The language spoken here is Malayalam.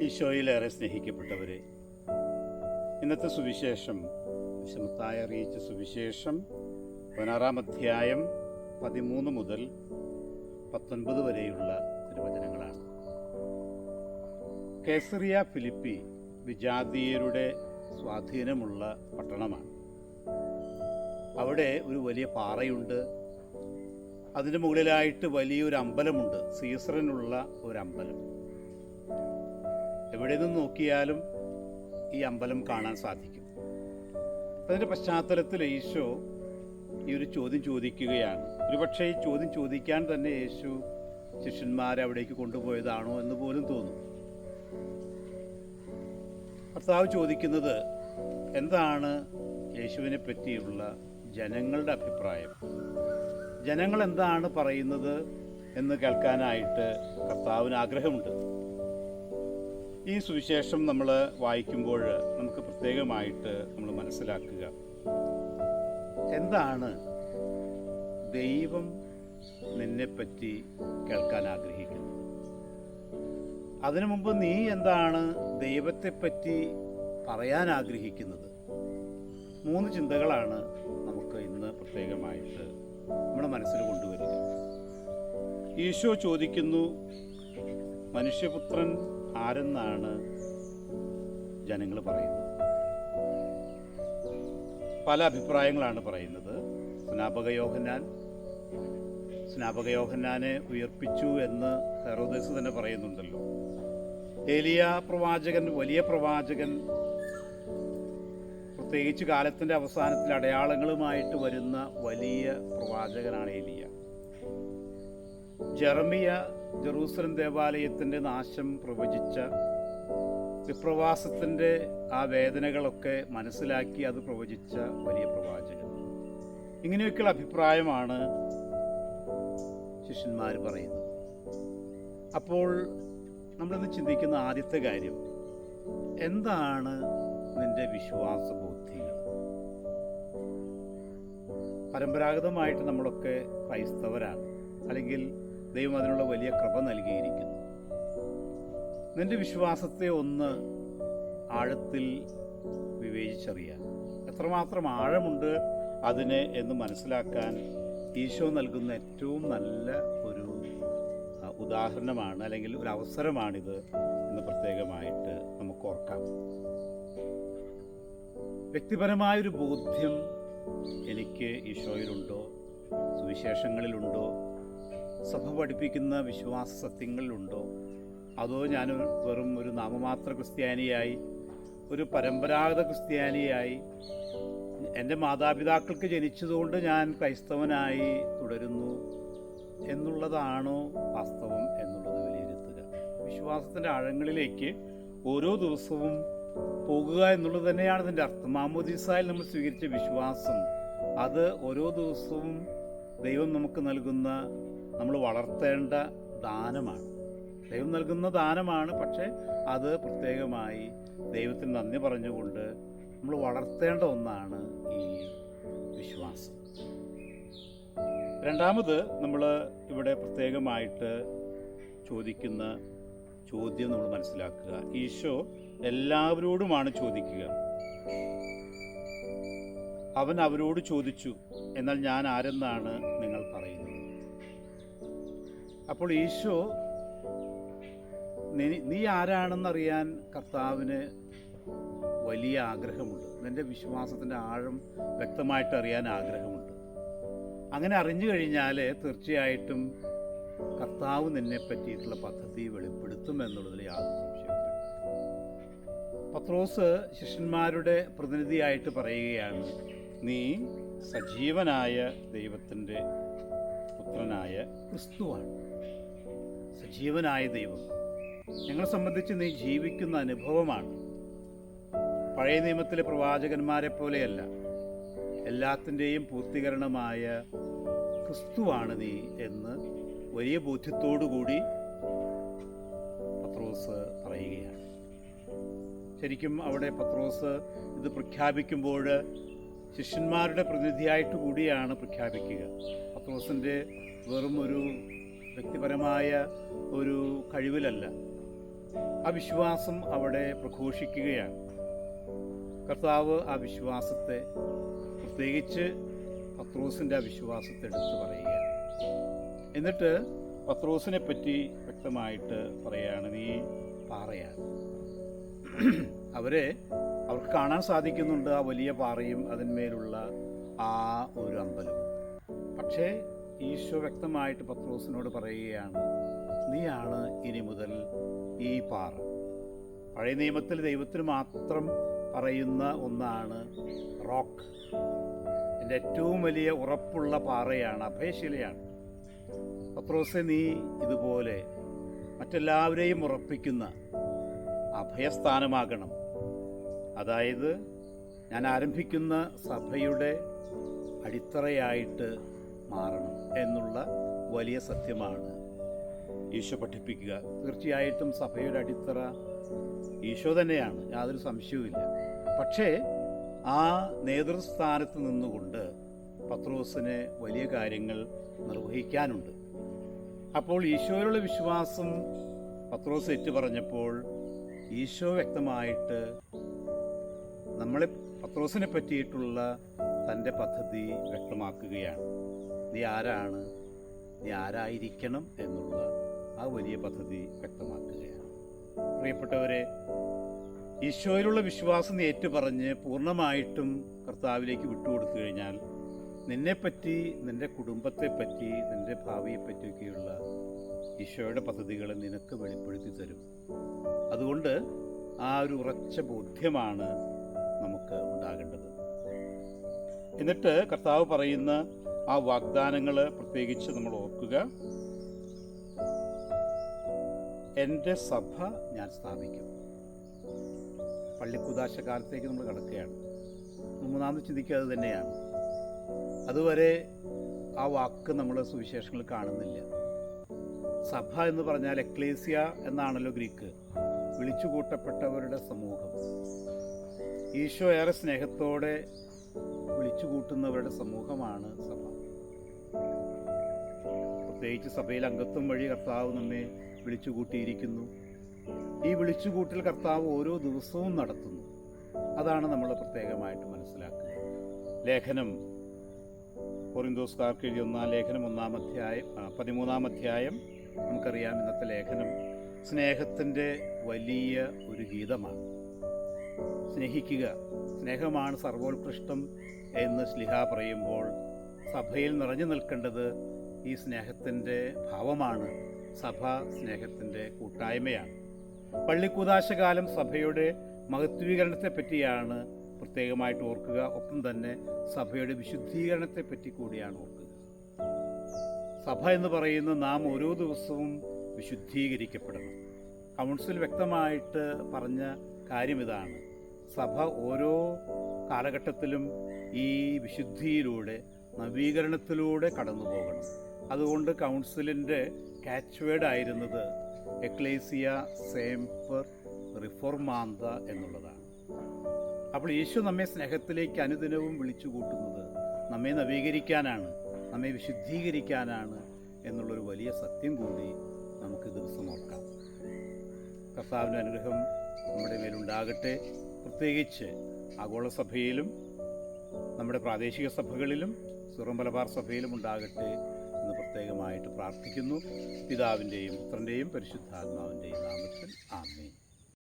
ഈശോയിലേറെ സ്നേഹിക്കപ്പെട്ടവരെ ഇന്നത്തെ സുവിശേഷം വിശുദ്ധത്തായി അറിയിച്ച സുവിശേഷം പതിനാറാം അധ്യായം പതിമൂന്ന് മുതൽ പത്തൊൻപത് വരെയുള്ള തിരുവചനങ്ങളാണ്. കേസറിയ ഫിലിപ്പി വിജാതീയരുടെ സ്വാധീനമുള്ള പട്ടണമാണ്. അവിടെ ഒരു വലിയ പാറയുണ്ട്. അതിന്റെ മുകളിലായിട്ട് വലിയൊരു അമ്പലമുണ്ട്. സീസറിനുള്ള ഒരു അമ്പലം. എവിടെ നിന്ന് നോക്കിയാലും ഈ അമ്പലം കാണാൻ സാധിക്കും. അതിന്റെ പശ്ചാത്തലത്തിൽ യേശോ ഈ ഒരു ചോദ്യം ചോദിക്കുകയാണ്. ഒരുപക്ഷെ ഈ ചോദ്യം ചോദിക്കാൻ തന്നെ യേശു ശിഷ്യന്മാരെ അവിടേക്ക് കൊണ്ടുപോയതാണോ എന്ന് പോലും തോന്നും. കർത്താവ് ചോദിക്കുന്നത് എന്താണ് യേശുവിനെ പറ്റിയുള്ള ജനങ്ങളുടെ അഭിപ്രായം? ജനങ്ങൾ എന്താണ് പറയുന്നത് എന്ന് കേൾക്കാനായിട്ട് കർത്താവിന് ആഗ്രഹമുണ്ട്. ഈ സുവിശേഷം നമ്മൾ വായിക്കുമ്പോൾ നമുക്ക് പ്രത്യേകമായിട്ട് നമ്മൾ മനസ്സിലാക്കുക. എന്താണ് ദൈവം നിന്നെപ്പറ്റി കേൾക്കാൻ ആഗ്രഹിക്കുന്നത്? അതിനു മുമ്പ് നീ എന്താണ് ദൈവത്തെപ്പറ്റി പറയാൻ ആഗ്രഹിക്കുന്നത്? മൂന്ന് ചിന്തകളാണ് നമുക്ക് ഇന്ന് പ്രത്യേകമായിട്ട് നമ്മുടെ മനസ്സിൽ കൊണ്ടുവരിക. ഈശോ ചോദിക്കുന്നു മനുഷ്യപുത്രൻ ആരെന്നാണ് ജനങ്ങൾ പറയുന്നത്? പല അഭിപ്രായങ്ങളാണ് പറയുന്നത്. സ്നാപക യോഹന്നാൻ സ്നാപക യോഹന്നാനെ ഉയർപ്പിച്ചു എന്ന് ഹെറോദസ് തന്നെ പറയുന്നുണ്ടല്ലോ. ഏലിയ പ്രവാചകൻ വലിയ പ്രവാചകൻ പ്രത്യേകിച്ച് കാലത്തിന്റെ അവസാനത്തിൽ അടയാളങ്ങളുമായിട്ട് വരുന്ന വലിയ പ്രവാചകനാണ് ഏലിയ. ജെറമിയ ജെറൂസലം ദേവാലയത്തിന്റെ നാശം പ്രവചിച്ച വിപ്രവാസത്തിന്റെ ആ വേദനകളൊക്കെ മനസ്സിലാക്കി അത് പ്രവചിച്ച വലിയ പ്രവാചകൻ. ഇങ്ങനെയൊക്കെയുള്ള അഭിപ്രായമാണ് ശിഷ്യന്മാർ പറയുന്നത്. അപ്പോൾ നമ്മളിന്ന് ചിന്തിക്കുന്ന ആദ്യത്തെ കാര്യം എന്താണ് നിന്റെ വിശ്വാസ ബോധ്യങ്ങൾ പരമ്പരാഗതമായിട്ട് നമ്മളൊക്കെ ക്രൈസ്തവരാണ്. അല്ലെങ്കിൽ ദൈവം അതിനുള്ള വലിയ കൃപ നൽകിയിരിക്കുന്നു. നിന്റെ വിശ്വാസത്തെ ഒന്ന് ആഴത്തിൽ വിവേചിച്ചറിയാൻ. എത്രമാത്രം ആഴമുണ്ട് അതിനെ എന്ന് മനസ്സിലാക്കാൻ ഈശോ നൽകുന്ന ഏറ്റവും നല്ല ഒരു ഉദാഹരണമാണ് അല്ലെങ്കിൽ ഒരു അവസരമാണിത് എന്ന് പ്രത്യേകമായിട്ട് നമുക്ക് ഓർക്കാം. വ്യക്തിപരമായൊരു ബോധ്യം എനിക്ക് ഈശോയിലുണ്ടോ? സുവിശേഷങ്ങളിലുണ്ടോ? സഭ പഠിപ്പിക്കുന്ന വിശ്വാസ സത്യങ്ങളിലുണ്ടോ? അതോ ഞാൻ വെറും ഒരു നാമമാത്ര ക്രിസ്ത്യാനിയായി ഒരു പരമ്പരാഗത ക്രിസ്ത്യാനിയായി എന്റെ മാതാപിതാക്കൾക്ക് ജനിച്ചതുകൊണ്ട് ഞാൻ ക്രൈസ്തവനായി തുടരുന്നു എന്നുള്ളതാണോ വാസ്തവം എന്നുള്ളത് വിലയിരുത്തുക. വിശ്വാസത്തിന്റെ ആഴങ്ങളിലേക്ക് ഓരോ ദിവസവും പോകുക എന്നുള്ളത് തന്നെയാണ് ഇതിന്റെ അർത്ഥം. മാമോദീസായിൽ നമ്മൾ സ്വീകരിച്ച വിശ്വാസം. അത് ഓരോ ദിവസവും ദൈവം നമുക്ക് നൽകുന്ന നമ്മൾ വളർത്തേണ്ട ദാനമാണ്. ദൈവം നൽകുന്ന ദാനമാണ്. പക്ഷേ അത് പ്രത്യേകമായി ദൈവത്തിന് നന്ദി പറഞ്ഞുകൊണ്ട് നമ്മൾ വളർത്തേണ്ട ഒന്നാണ് ഈ വിശ്വാസം. രണ്ടാമത് നമ്മൾ ഇവിടെ പ്രത്യേകമായിട്ട് ചോദിക്കുന്ന ചോദ്യം നമ്മൾ മനസ്സിലാക്കുക. ഈശോ എല്ലാവരോടുമാണ് ചോദിക്കുക. അവൻ അവരോട് ചോദിച്ചു എന്നാൽ ഞാൻ ആരെന്നാണ് നിങ്ങൾ പറയുന്നത്? അപ്പോൾ ഈശോ നീ ആരാണെന്ന് ആരാണെന്നറിയാൻ കർത്താവിന് വലിയ ആഗ്രഹമുണ്ട്. നിന്റെ വിശ്വാസത്തിന്റെ ആഴം വ്യക്തമായിട്ട് അറിയാൻ ആഗ്രഹമുണ്ട്. അങ്ങനെ അറിഞ്ഞു കഴിഞ്ഞാൽ തീർച്ചയായിട്ടും കർത്താവ് നിന്നെ പറ്റിയിട്ടുള്ള പദ്ധതി വെളിപ്പെടുത്തും എന്നുള്ളതിൽ യാതൊരു സംശയവുമില്ല. പത്രോസ് ശിഷ്യന്മാരുടെ പ്രതിനിധിയായിട്ട് പറയുകയാണ് നീ സജീവനായ ദൈവത്തിന്റെ പുത്രനായ ക്രിസ്തുവാണ്. സജീവനായ ദൈവം. ഞങ്ങളെ സംബന്ധിച്ച് നീ ജീവിക്കുന്ന അനുഭവമാണ്. പഴയ നിയമത്തിലെ പ്രവാചകന്മാരെ പോലെയല്ല. എല്ലാത്തിന്റെയും പൂർത്തീകരണമായ ക്രിസ്തുവാണ് നീ എന്ന് വലിയ ബോധ്യത്തോടുകൂടി പത്രോസ് പറയുകയാണ്. ശരിക്കും അവിടെ പത്രോസ് ഇത് പ്രഖ്യാപിക്കുമ്പോൾ ശിഷ്യന്മാരുടെ പ്രതിനിധിയായിട്ട് കൂടിയാണ് പ്രഖ്യാപിക്കുക. പത്രോസിന്റെ വെറും ഒരു വ്യക്തിപരമായ ഒരു കഴിവിലല്ല. ആ വിശ്വാസം അവിടെ പ്രഘോഷിക്കുകയാണ്. കർത്താവ് ആ വിശ്വാസത്തെ പ്രത്യേകിച്ച് പത്രോസിന്റെ ആ വിശ്വാസത്തെ എടുത്ത് പറയുകയാണ്. എന്നിട്ട് പത്രോസിനെ പറ്റി വ്യക്തമായിട്ട് പറയാണ് നീ പാറയാണ്. അവരെ അവർക്ക് കാണാൻ സാധിക്കുന്നുണ്ട് ആ വലിയ പാറയും അതിന്മേലുള്ള ആ ഒരു അമ്പലവും. പക്ഷേ ഈശോ വ്യക്തമായിട്ട് പത്രോസിനോട് പറയുകയാണ് നീയാണ് ഇനി മുതൽ ഈ പാറ. പഴയ നിയമത്തിൽ ദൈവത്തിന് മാത്രം പറയുന്ന ഒന്നാണ് റോക്ക്. എന്റെ ഏറ്റവും വലിയ ഉറപ്പുള്ള പാറയാണ് അഭയശിലയാണ്. പത്രോസെ നീ ഇതുപോലെ മറ്റെല്ലാവരെയും ഉറപ്പിക്കുന്ന അഭയസ്ഥാനമാകണം. അതായത് ഞാൻ ആരംഭിക്കുന്ന സഭയുടെ അടിത്തറയായിട്ട് മാറണം. എന്നുള്ള വലിയ സത്യമാണ്. ഈശോ പഠിപ്പിക്കുക. തീർച്ചയായിട്ടും സഭയുടെ അടിത്തറ ഈശോ തന്നെയാണ്. യാതൊരു സംശയവുമില്ല. പക്ഷേ ആ നേതൃസ്ഥാനത്ത് നിന്നുകൊണ്ട് പത്രോസിന് വലിയ കാര്യങ്ങൾ നിർവഹിക്കാനുണ്ട്. അപ്പോൾ ഈശോയിലുള്ള വിശ്വാസം പത്രോസ് ഏറ്റു പറഞ്ഞപ്പോൾ ഈശോ വ്യക്തമായിട്ട് നമ്മളെ പത്രോസിനെ പറ്റിയിട്ടുള്ള തന്റെ പദ്ധതി വ്യക്തമാക്കുകയാണ്. നീ ആരാണ്? നീ ആരായിരിക്കണം എന്നുള്ള ആ വലിയ പദ്ധതി വ്യക്തമാക്കുകയാണ്. പ്രിയപ്പെട്ടവരെ ഈശോയിലുള്ള വിശ്വാസം ഏറ്റുപറഞ്ഞ് പൂർണമായിട്ടും കർത്താവിലേക്ക് വിട്ടുകൊടുത്തു കഴിഞ്ഞാൽ നിന്നെപ്പറ്റി നിന്റെ കുടുംബത്തെപ്പറ്റി നിന്റെ ഭാവിയെപ്പറ്റിയൊക്കെയുള്ള ഈശോയുടെ പദ്ധതികൾ നിനക്ക് വെളിപ്പെടുത്തി തരും. അതുകൊണ്ട് ആ ഒരു ഉറച്ച ബോധ്യമാണ് നമുക്ക് ഉണ്ടാകേണ്ടത്. എന്നിട്ട് കർത്താവ് പറയുന്ന ആ വാഗ്ദാനങ്ങൾ പ്രത്യേകിച്ച് നമ്മൾ ഓർക്കുക. എന്റെ സഭ ഞാൻ സ്ഥാപിക്കും. പള്ളിക്കുദാശ കാലത്തേക്ക് നമ്മൾ കിടക്കുകയാണ്. മൂന്നാമത് ചിന്തിക്കുക അത് തന്നെയാണ്. അതുവരെ ആ വാക്ക് നമ്മൾ സുവിശേഷങ്ങൾ കാണുന്നില്ല. സഭ എന്ന് പറഞ്ഞാൽ എക്ലേസിയ എന്നാണല്ലോ ഗ്രീക്ക്. വിളിച്ചു കൂട്ടപ്പെട്ടവരുടെ സമൂഹം. ഈശോ ഏറെ സ്നേഹത്തോടെ വിളിച്ചു കൂട്ടുന്നവരുടെ സമൂഹമാണ് സഭ. പ്രത്യേകിച്ച് സഭയിൽ അംഗത്വം വഴി കർത്താവ് നമ്മെ വിളിച്ചുകൂട്ടിയിരിക്കുന്നു. ഈ വിളിച്ചുകൂട്ടൽ കർത്താവ് ഓരോ ദിവസവും നടത്തുന്നു. അതാണ് നമ്മൾ പ്രത്യേകമായിട്ട് മനസ്സിലാക്കുക ലേഖനം കൊറിന്തോസ്കാർക്ക് എഴുതി ഒന്നാം ലേഖനം ഒന്നാം അധ്യായം പതിമൂന്നാം അധ്യായം നമുക്കറിയാം ഇന്നത്തെ ലേഖനം സ്നേഹത്തിന്റെ വലിയ ഒരു ഗീതമാണ്. സ്നേഹിക്കുക സ്നേഹമാണ് സർവോത്കൃഷ്ടം എന്ന് ശ്ലിഹ പറയുമ്പോൾ സഭയിൽ നിറഞ്ഞു നിൽക്കേണ്ടത് ഈ സ്നേഹത്തിന്റെ ഭാവമാണ്. സഭ സ്നേഹത്തിന്റെ കൂട്ടായ്മയാണ്. പള്ളിക്കൂതാശകാലം സഭയുടെ മഹത്വീകരണത്തെ പറ്റിയാണ് പ്രത്യേകമായിട്ട് ഓർക്കുക. ഒപ്പം തന്നെ സഭയുടെ വിശുദ്ധീകരണത്തെ പറ്റി കൂടിയാണ് ഓർക്കുക. സഭ എന്ന് പറയുന്ന നാം ഓരോ ദിവസവും വിശുദ്ധീകരിക്കപ്പെടണം. കൗൺസിൽ വ്യക്തമായിട്ട് പറഞ്ഞ കാര്യം ഇതാണ്. സഭ ഓരോ കാലഘട്ടത്തിലും ഈ വിശുദ്ധിയിലൂടെ നവീകരണത്തിലൂടെ കടന്നു പോകണം അതുകൊണ്ട് കൗൺസിലിന്റെ ക്യാച്ച് വേർഡ് ആയിരുന്നത് എക്ലേസിയ സേംപർ റിഫോർമാന്ത എന്നുള്ളതാണ്. അപ്പോൾ യേശു നമ്മെ സ്നേഹത്തിലേക്ക് അനുദിനവും വിളിച്ചു കൂട്ടുന്നത് നമ്മെ നവീകരിക്കാനാണ് നമ്മെ വിശുദ്ധീകരിക്കാനാണ് എന്നുള്ളൊരു വലിയ സത്യം കൂടി നമുക്ക് ദിവസം ഓർക്കാം. കർത്താവിന്റെ അനുഗ്രഹം നമ്മുടെ മേലുണ്ടാകട്ടെ. പ്രത്യേകിച്ച് ആഗോള സഭയിലും നമ്മുടെ പ്രാദേശിക സഭകളിലും സുറമ്പലബാർ സഭയിലും ഉണ്ടാകട്ടെ എന്ന് പ്രത്യേകമായിട്ട് പ്രാർത്ഥിക്കുന്നു. പിതാവിന്റെയും പുത്രന്റെയും പരിശുദ്ധാത്മാവിന്റെയും നാമത്തിൽ